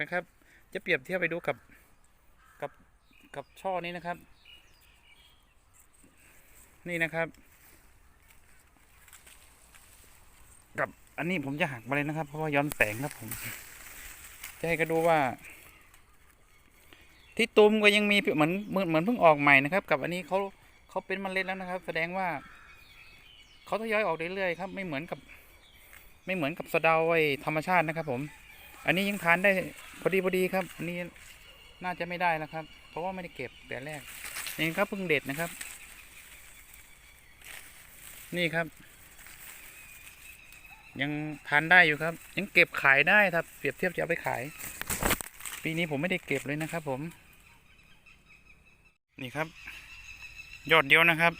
นะครับ จะเปรียบเทียบไปดูกับกับกับช่อนี้นะครับ นี่นะครับ กับอันนี้ผมจะหักมาเลยนะครับ เพราะว่าย้อนแสงครับผม จะให้ก็ดูว่า ที่ตุ่มก็ยังมีเหมือนเหมือนเหมือนเพิ่งออกใหม่นะครับ กับอันนี้เขาเขาเป็นเมล็ดแล้วนะครับ แสดงว่าเขาทยอยออกเรื่อยๆครับ ไม่เหมือนกับ ไม่เหมือนกับสะเดาไอ้ธรรมชาตินะครับ ผม อันนี้ยังทานได้ พอดีพอดีครับอันนี้น่าจะไม่ได้แล้วครับ เพราะว่าไม่ได้เก็บแต่แรกนี่ครับเพิ่งเด็ดนะครับ นี่ครับ ยังทานได้อยู่ครับ ยังเก็บขายได้ครับเปรียบเทียบจะเอาไปขาย ปีนี้ผมไม่ได้เก็บเลยนะครับ ผม นี่ครับ ยอดเดียวนะครับ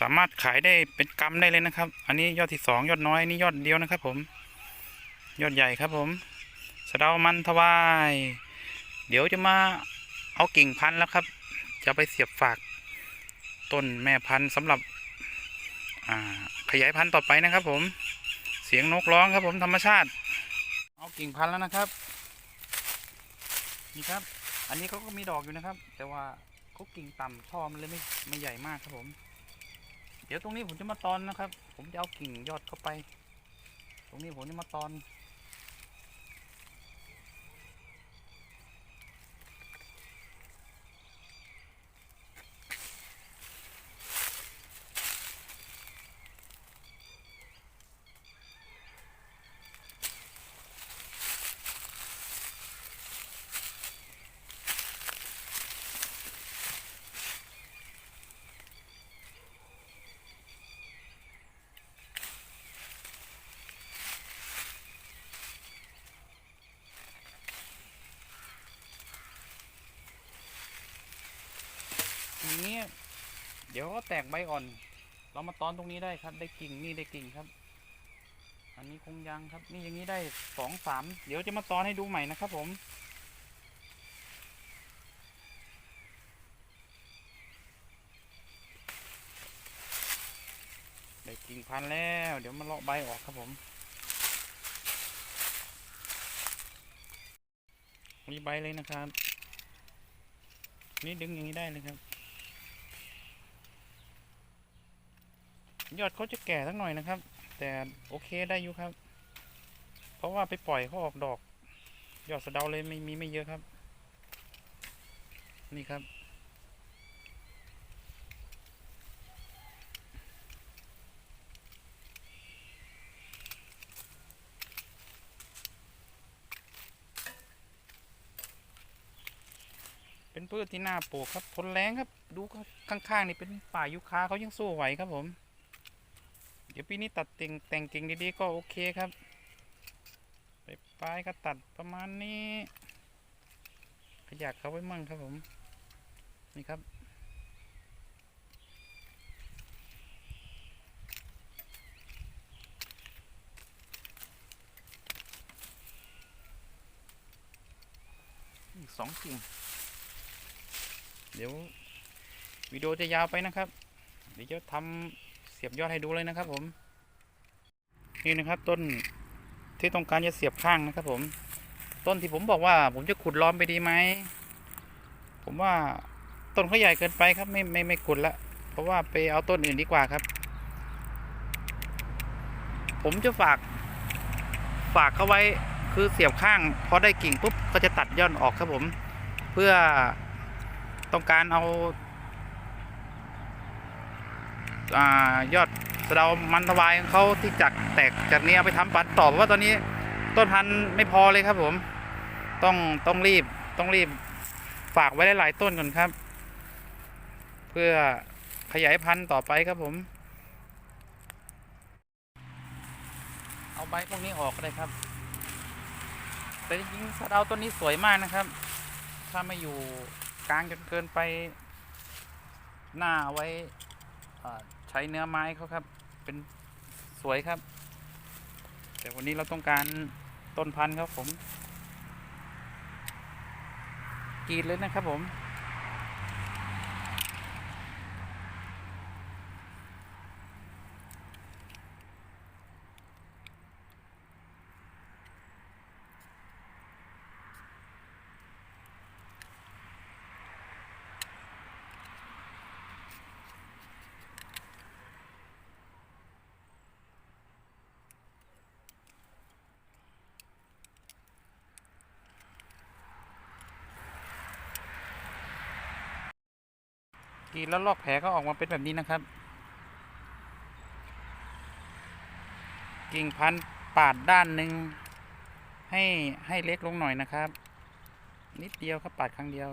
สามารถขายได้เป็นกำได้เลยนะครับ อันนี้ยอดที่สองยอดน้อยอันนี้ยอดเดียวนะครับ ผม ยอดใหญ่ครับผมะเดามันทวาย เดี๋ยวจะมาเอากิ่งพันธุ์แล้วครับ จะไปเสียบฝากต้นแม่พันธุ์สำหรับขยายพันธุ์ต่อไปนะครับ ผม เสียงนกร้องครับ ผมธรรมชาติ เอากิ่งพันธุ์แล้วนะครับ นี่ครับ อันนี้เขาก็มีดอกอยู่นะครับ แต่ว่าเขากิ่งต่ำช่อมันเลยไม่ไม่ใหญ่มากครับผม เดี๋ยวตรงนี้ผมจะมาตอนนะครับ ผมจะเอากิ่งยอดเข้าไป ตรงนี้ผมจะมาตอน ทีนี้เดี๋ยวก็ แตกใบอ่อน เรามาตอนตรงนี้ได้ครับ ได้กิ่งนี่ได้กิ่งครับ อันนี้คงยังครับ นี่อย่างนี้ได้สองสามเดี๋ยวจะมาตอนให้ดูใหม่นะครับผมได้กิ่งพันแล้ว เดี๋ยวมาเลาะใบออกครับผม มีใบเลยนะครับ นี่ดึงอย่างนี้ได้เลยครับ ยอดเขาจะแก่สักหน่อยนะครับ แต่โอเคได้อยู่ครับ เพราะว่าไปปล่อยเขาออกดอก ยอดสะเดาเลยไม่มีไม่เยอะครับ นี่ครับ เป็นพืชที่น่าปลูกครับทนแรงครับ ดูข้างๆนี่เป็นป่ายุคาเขายังสู้ไหวครับผม เดี๋ยวปีนี้ตัดแต่งแต่งกิ่งดีๆก็โอเคครับไปปลายก็ตัดประมาณนี้ ขยักเขาไว้มั่งครับผม นี่ครับ อีกสองกิ่ง เดี๋ยววิดีโอจะยาวไปนะครับ เดี๋ยวจะทำเสียบยอดให้ดูเลยนะครับ ผม นี่นะครับ ต้นที่ต้องการจะเสียบข้างนะครับ ผม ต้นที่ผมบอกว่า ผมจะขุดล้อมไปดีไหมผมว่าต้นเขาใหญ่เกินไปครับไม่ไม่ไม่ขุดละเพราะว่าไปเอาต้นอื่นดีกว่าครับ ผมจะฝาก ฝากเขาไว้คือเสียบข้างพอได้กิ่งปุ๊บก็จะตัดยอดออกครับผม เพื่อต้องการเอา อยอดสะเดามันทวายของเขาที่จากแตกจากนี้เอาไปทำปัดต่อเพราะว่าตอนนี้ต้นพันธุ์ไม่พอเลยครับผม ต้องต้องรีบต้องรีบฝากไว้หลายๆต้นก่อนครับ เพื่อขยายพันธุ์ต่อไปครับผม เอาใบพวกนี้ออกก็ได้ครับ แต่จริงๆสะเดาต้นนี้สวยมากนะครับ ถ้าไม่อยู่กลางจนเกินไปหน้าไว้อ่า ช้เนื้อไม้เขาครับ เป็นสวยครับ แต่วันนี้เราต้องการต้นพันธุ์ครับผมกรีดเลยนะครับผม กรีดแล้วลอกแผลก็ออกมาเป็นแบบนี้นะครับ กิ่งพันธุ์ปาดด้านหนึ่งให้ให้เล็กลงหน่อยนะครับ นิดเดียวครับปาดครั้งเดียว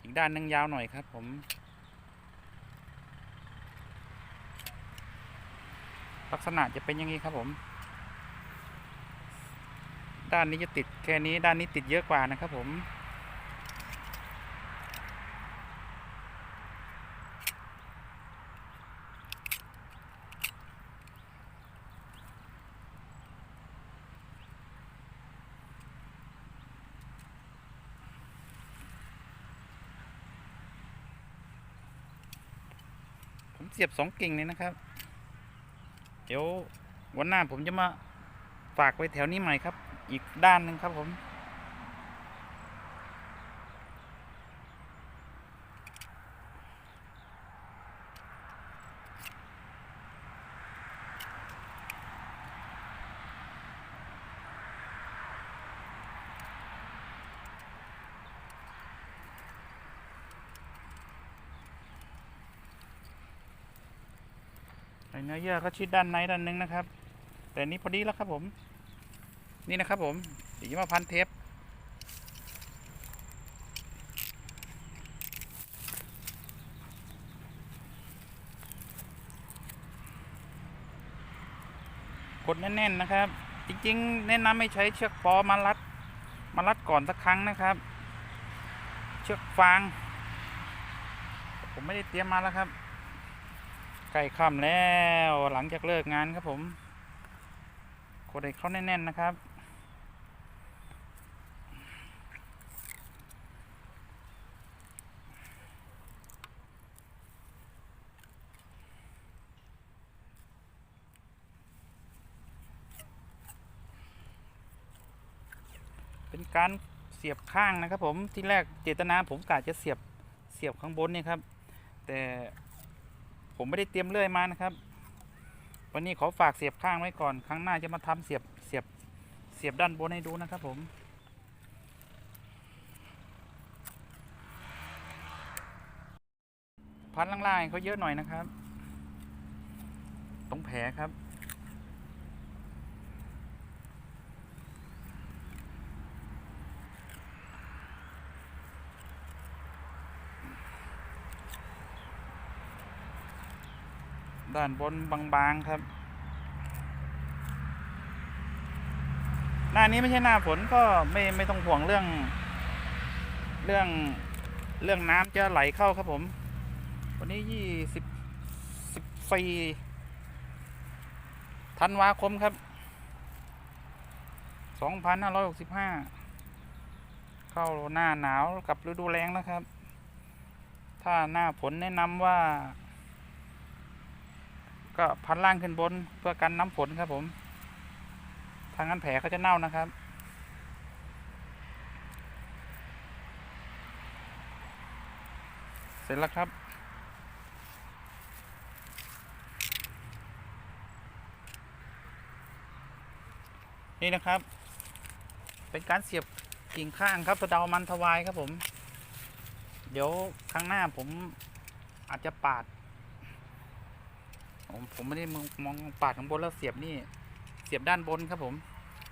อีกด้านหนึ่งยาวหน่อยครับ ผม ลักษณะจะเป็นอย่างนี้ครับผม ด้านนี้จะติดแค่นี้ด้านนี้ติดเยอะกว่านะครับผม ผมเสียบสองกิ่งเลยนะครับ เดี๋ยววันหน้าผมจะมาฝากไว้แถวนี้ใหม่ครับ อีกด้านหนึ่งครับผม เนื้อเยื่อก็ชิดด้านในด้านหนึงนะครับ แต่นี้พอดีแล้วครับผม นี่นะครับผมเดี๋ยวจะมาพันเทปกดแน่นๆนะครับ จริงๆ แนะนำไม่ใช้เชือกปอมารัด มารัดก่อนสักครั้งนะครับ เชือกฟาง ผมไม่ได้เตรียมมาแล้วครับ ล้ค่ำแล้วหลังจากเลิกงานครับผมกดให้เข้าแน่นๆนะครับ เป็นการเสียบข้างนะครับผมที่แรกเจตนาผมกะจะเสียบเสียบข้างบนนี่ครับ แต่ ผมไม่ได้เตรียมเลื่อยมานะครับ วันนี้ขอฝากเสียบข้างไว้ก่อน ครั้งหน้าจะมาทำเสียบเสียบเสียบด้านบนให้ดูนะครับผมพันล่างๆเขาเยอะหน่อยนะครับ ตรงแผลครับ ด้านบนบางๆครับ หน้านี้ไม่ใช่หน้าฝนก็ไม่ไม่ต้องห่วงเรื่อง เรื่องเรื่องน้ำจะไหลเข้าครับผม วันนี้ยี่สิบสิบสี่ธันวาคมครับสองพันห้าร้อยหกสิบห้าเข้าหน้าหนาวกับฤดูแล้งนะครับ ถ้าหน้าฝนแนะนำว่า ก็พันล่างขึ้นบนเพื่อกันน้ำฝนครับผมทางนั้นแผลเขาจะเน่านะครับ เสร็จแล้วครับนี่นะครับ เป็นการเสียบกิ่งข้างครับสะเดามันทวายครับผม เดี๋ยวครั้งหน้าผมอาจจะปาด ผมผมไม่ได้มองมองปาดข้างบนแล้วเสียบนี่ เสียบด้านบนครับผม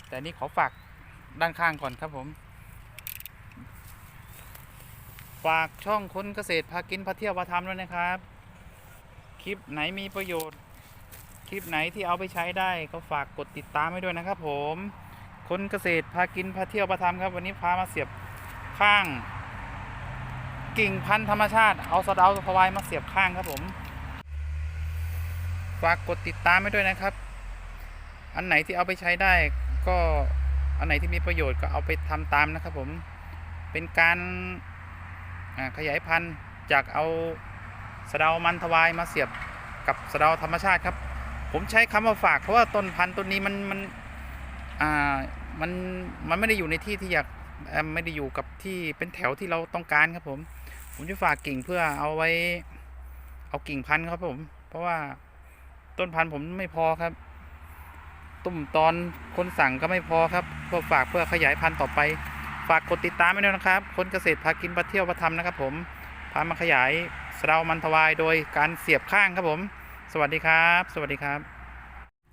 แต่นี่ขอฝากด้านข้างก่อนครับผม ฝากช่องคนเกษตรพากินพาเที่ยวพาทำด้วยนะครับ คลิปไหนมีประโยชน์ คลิปไหนที่เอาไปใช้ได้ ก็ฝากกดติดตามไว้ด้วยนะครับ ผมคนเกษตรพากินพาเที่ยวพาทำครับ วันนี้พามาเสียบข้าง กิ่งพันธุ์ธรรมชาติ เอาสะเดาพวายมาเสียบข้างครับผม ฝากกดติดตามไว้ด้วยนะครับ อันไหนที่เอาไปใช้ได้ก็อันไหนที่มีประโยชน์ก็เอาไปทำตามนะครับ ผมเป็นการขยายพันธุ์จากเอาสะเดามันทวายมาเสียบกับสะเดาธรรมชาติครับ ผมใช้คำว่าฝากเพราะว่าต้นพันธุ์ต้นนี้มันมันอ่ามันมันไม่ได้อยู่ในที่ที่อยากไม่ได้อยู่กับที่เป็นแถวที่เราต้องการครับผม ผมจะฝากกิ่งเพื่อเอาไว้ เอากิ่งพันธุ์ครับผม เพราะว่า ต้นพันธุ์ผมไม่พอครับ ตุ่มตอนคนสั่งก็ไม่พอครับเพื่อฝากเพื่อขยายพันธุ์ต่อไป ฝากกดติดตามไว้ด้วยนะครับ คนเกษตรพากินพาเที่ยวพาทำนะครับ ผมพามาขยายสะเดามันทวายโดยการเสียบข้างครับผม สวัสดีครับ สวัสดีครับ